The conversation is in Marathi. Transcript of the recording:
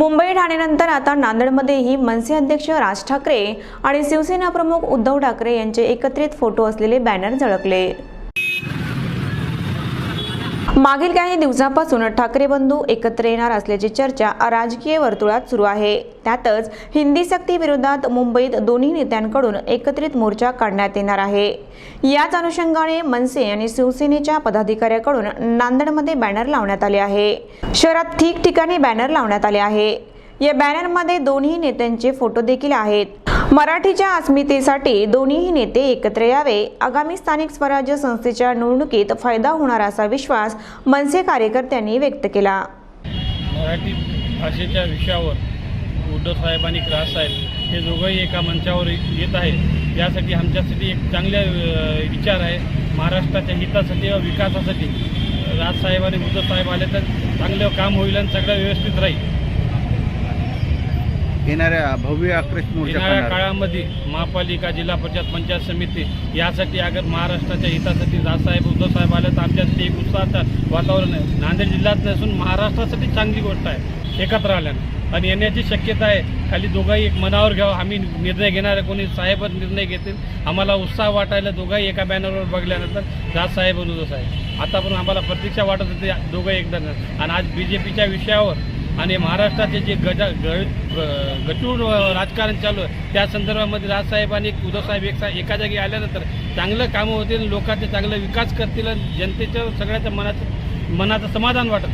मुंबई ठाणेनंतर आता नांदेडमध्येही मनसे अध्यक्ष राज ठाकरे आणि शिवसेना प्रमुख उद्धव ठाकरे यांचे एकत्रित फोटो असलेले बॅनर झळकले. मागील काही दिवसांपासून ठाकरे बंधू एकत्र येणार असल्याची चर्चा राजकीय वर्तुळात सुरू आहे. त्यातच हिंदी सक्ती विरोधात मुंबईत दोन्ही नेत्यांकडून एकत्रित मोर्चा काढण्यात येणार आहे. याच अनुषंगाने मनसे आणि शिवसेनेच्या पदाधिकाऱ्याकडून नांदेडमध्ये बॅनर लावण्यात आले आहे. शहरात ठिकठिकाणी बॅनर लावण्यात आले आहे. या बॅनरमध्ये दोन्ही नेत्यांचे फोटो देखील आहेत. मराठीच्या अस्मितेसाठी दोन्हीही नेते एकत्र यावे. आगामी स्थानिक स्वराज्य संस्थेच्या निवडणुकीत फायदा होणार असा विश्वास मनसे कार्यकर्त्यांनी व्यक्त केला. मराठी भाषेच्या विषयावर उद्धव साहेब आणि क्रास साहेब हे दोघंही एका मंचावर येत आहेत. यासाठी आमच्यासाठी एक चांगला विचार आहे. महाराष्ट्राच्या हितासाठी व विकासासाठी. राजसाहेब आणि उद्धव साहेब आले तर चांगलं काम होईल आणि सगळं व्यवस्थित राहील. येणाऱ्या भव्य आक्रोश मोर्चा येणाऱ्या. काळामध्ये महापालिका जिल्हा परिषद पंचायत समिती यासाठी अगर महाराष्ट्राच्या हितासाठी राजसाहेब उद्धव साहेब आले तर आमच्यासाठी एक उत्साहाचं वातावरण आहे. नांदेड जिल्ह्यात नसून महाराष्ट्रासाठी चांगली गोष्ट आहे एकत्र आल्यानं. आणि येण्याची शक्यता आहे. खाली दोघंही एक मनावर घ्यावं. आम्ही निर्णय घेणारे कोणी साहेबच निर्णय घेतील. आम्हाला उत्साह वाटायला दोघंही एका बॅनरवर बघल्यानंतर राजसाहेब आणि उद्धव साहेब. आता पण आम्हाला प्रतीक्षा वाटत होते दोघं एकदा आणि आज बी जे पीच्या विषयावर आणि महाराष्ट्राचे जे गजा ग ग- गटूळ राजकारण चालू आहे त्या संदर्भामध्ये राजसाहेब आणि उद्धवसाहेब एक एका जागी आल्यानंतर चांगलं कामं होतील लोकांचे चांगलं विकास करतील आणि जनतेच्या सगळ्याच्या मनाचं मनाचं समाधान वाटत.